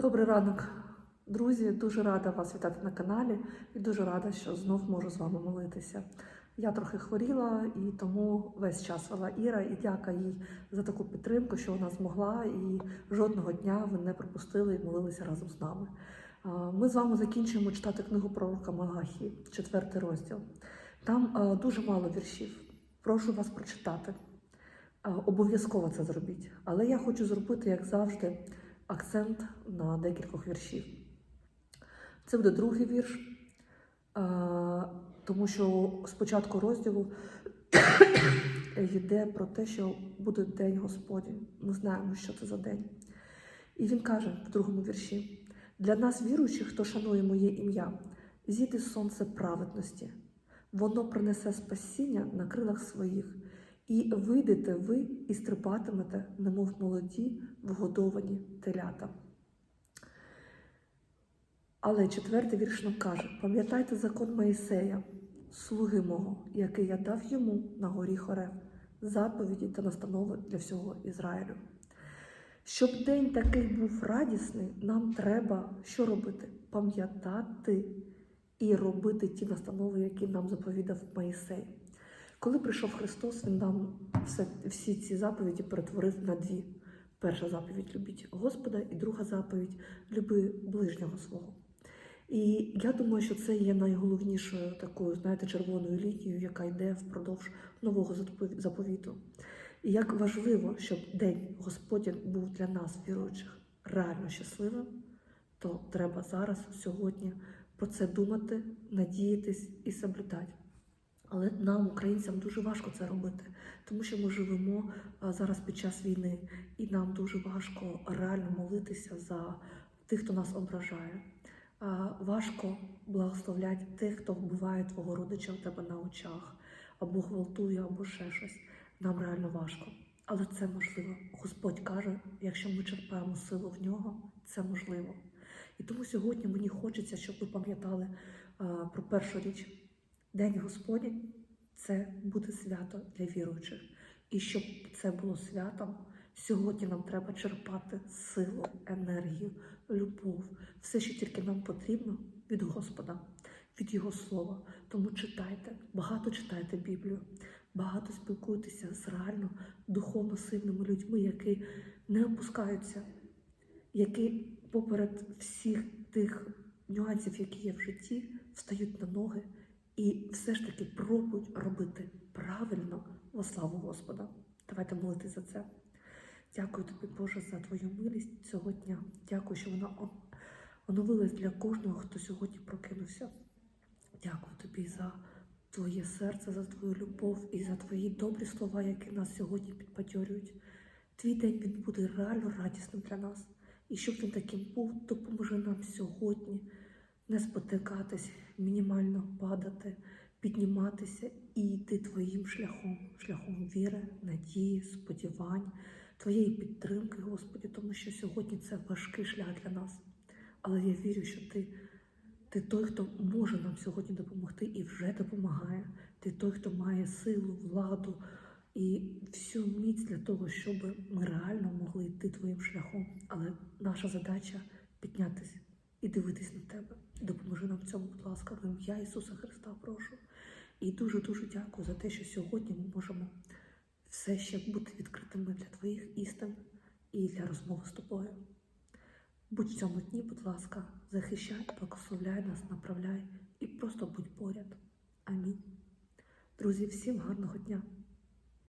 Добрий ранок, друзі. Дуже рада вас вітати на каналі і дуже рада, що знов можу з вами молитися. Я трохи хворіла і тому весь час вела Іра і дяка їй за таку підтримку, що вона змогла, і жодного дня ви не пропустили і молилися разом з нами. Ми з вами закінчуємо читати книгу пророка Малахії, четвертий розділ. Там дуже мало віршів. Прошу вас прочитати. Обов'язково це зробіть. Але я хочу зробити, як завжди, акцент на декількох віршів. Це буде другий вірш, тому що з початку розділу йде про те, що буде День Господній. Ми знаємо, що це за день. І він каже в другому вірші: для нас, віруючих, хто шанує моє ім'я, зійде сонце праведності, воно принесе спасіння на крилах своїх, і вийдете ви і стрибатимете, немов молоді вгодовані телята. Але четвертий вірш нам каже: пам'ятайте закон Моїсея, слуги мого, який я дав йому на горі Хорев, заповіді та настанови для всього Ізраїлю. Щоб день такий був радісний, нам треба що робити? Пам'ятати і робити ті настанови, які нам заповідав Моїсей. Коли прийшов Христос, Він нам все, всі ці заповіді перетворив на дві. Перша заповідь любіть Господа, і друга заповідь люби ближнього свого. І я думаю, що це є найголовнішою такою, знаєте, червоною лінією, яка йде впродовж нового заповіту. І як важливо, щоб день Господній був для нас, віруючих, реально щасливим, то треба зараз, сьогодні, про це думати, надіятись і соблюдати. Але нам, українцям, дуже важко це робити, тому що ми живемо зараз під час війни, і нам дуже важко реально молитися за тих, хто нас ображає. Важко благословляти тих, хто вбиває твого родича в тебе на очах, або гвалтує, або ще щось. Нам реально важко. Але це можливо. Господь каже, якщо ми черпаємо силу в нього, це можливо. І тому сьогодні мені хочеться, щоб ви пам'ятали про першу річ. День Господній це буде свято для віруючих. І щоб це було святом, сьогодні нам треба черпати силу, енергію, любов, все, що тільки нам потрібно від Господа, від Його Слова. Тому читайте, багато читайте Біблію, багато спілкуйтеся з реально духовно сильними людьми, які не опускаються, які поперед всіх тих нюансів, які є в житті, встають на ноги і все ж таки пробують робити правильно во славу Господа. Давайте молитись за це. Дякую тобі, Боже, за твою милість цього дня. Дякую, що вона оновилась для кожного, хто сьогодні прокинувся. Дякую тобі за твоє серце, за твою любов і за твої добрі слова, які нас сьогодні підбадьорюють. Твій день він буде реально радісним для нас. І щоб він таким був, допоможи нам сьогодні не спотикатись, мінімально падати, підніматися і йти твоїм шляхом, шляхом віри, надії, сподівань, твоєї підтримки, Господі, тому що сьогодні це важкий шлях для нас. Але я вірю, що ти, ти той, хто може нам сьогодні допомогти і вже допомагає. Ти той, хто має силу, владу і всю міць для того, щоб ми реально могли йти твоїм шляхом. Але наша задача піднятися і дивитись на тебе. Допоможи нам в цьому, будь ласка, в ім'я Ісуса Христа, прошу. І дуже дуже дякую за те, що сьогодні ми можемо все ще бути відкритими для твоїх істин і для розмови з тобою. Будь в цьому дні, будь ласка, захищай, благословляй нас, направляй і просто будь поряд. Амінь. Друзі, всім гарного дня!